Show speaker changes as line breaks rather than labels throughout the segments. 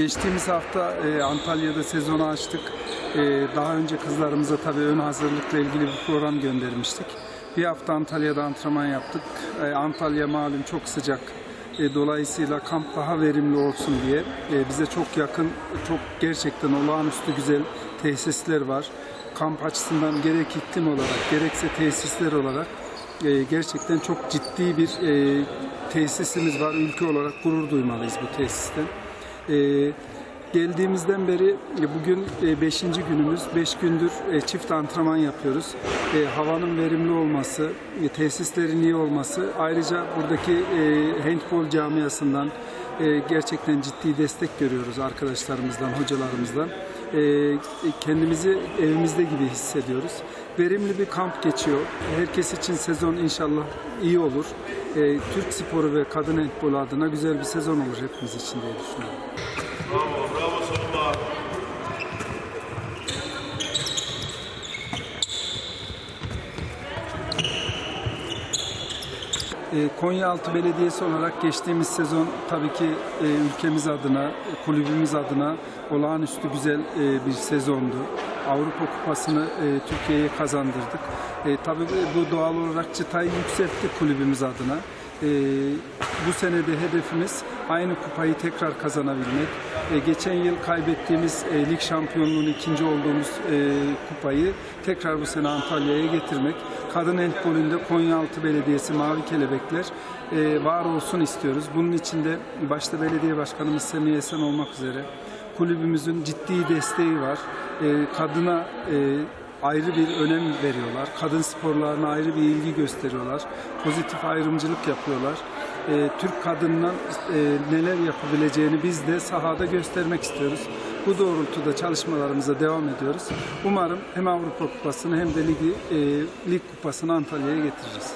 Geçtiğimiz hafta e, Antalya'da sezonu açtık. E, daha önce kızlarımıza tabii ön hazırlıkla ilgili bir program göndermiştik. Bir hafta Antalya'da antrenman yaptık. E, Antalya malum çok sıcak. E, dolayısıyla kamp daha verimli olsun diye e, bize çok yakın, çok gerçekten olağanüstü güzel tesisler var. Kamp açısından gerek iklim olarak gerekse tesisler olarak e, gerçekten çok ciddi bir e, tesisimiz var. Ülke olarak gurur duymalıyız bu tesisten. E, geldiğimizden beri e, bugün 5. günümüz. 5 gündür e, çift antrenman yapıyoruz. E, havanın verimli olması, e, tesislerin iyi olması, ayrıca buradaki e, handball camiasından e, gerçekten ciddi destek görüyoruz arkadaşlarımızdan, hocalarımızdan. E, kendimizi evimizde gibi hissediyoruz. Verimli bir kamp geçiyor. Herkes için sezon inşallah iyi olur. E, Türk sporu ve kadın handbolu adına güzel bir sezon olur hepimiz için diye düşünüyorum. Konyaaltı Belediyesi olarak geçtiğimiz sezon tabii ki e, ülkemiz adına, kulübümüz adına olağanüstü güzel e, bir sezondu. Avrupa Kupası'nı e, Türkiye'ye kazandırdık. Tabii bu doğal olarak çıtayı yükseltti kulübümüz adına. Bu sene de hedefimiz aynı kupayı tekrar kazanabilmek. Geçen yıl kaybettiğimiz lig şampiyonluğunun ikinci olduğumuz kupayı tekrar bu sene Antalya'ya getirmek. Kadın handbolünde Konyaaltı Belediyesi Mavi Kelebekler e, var olsun istiyoruz. Bunun için de başta belediye başkanımız Semih Esen olmak üzere kulübümüzün ciddi desteği var. E, kadına e, ayrı bir önem veriyorlar. Kadın sporlarına ayrı bir ilgi gösteriyorlar. Pozitif ayrımcılık yapıyorlar. E, Türk kadınının e, neler yapabileceğini biz de sahada göstermek istiyoruz. Bu doğrultuda çalışmalarımıza devam ediyoruz. Umarım hem Avrupa Kupası'nı hem de ligi, e, lig kupasını Antalya'ya getireceğiz.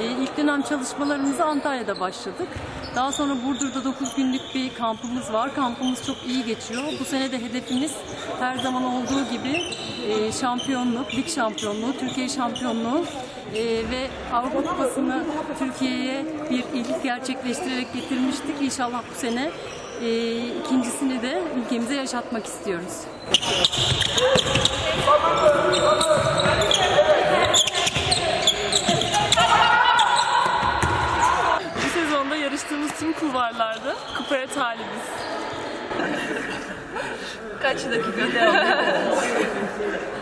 E, İlk dönem çalışmalarımıza Antalya'da başladık. Daha sonra Burdur'da 9 günlük bir kampımız var. Kampımız çok iyi geçiyor. Bu sene de hedefimiz her zaman olduğu gibi e, şampiyonluk, lig şampiyonluğu, Türkiye şampiyonluğu e, ve Avrupa Kupası'nı Türkiye'ye bir ilk gerçekleştirerek getirmiştik. İnşallah bu sene e, ikincisini de ülkemize yaşatmak istiyoruz.
chocante
daqui, meu Deus.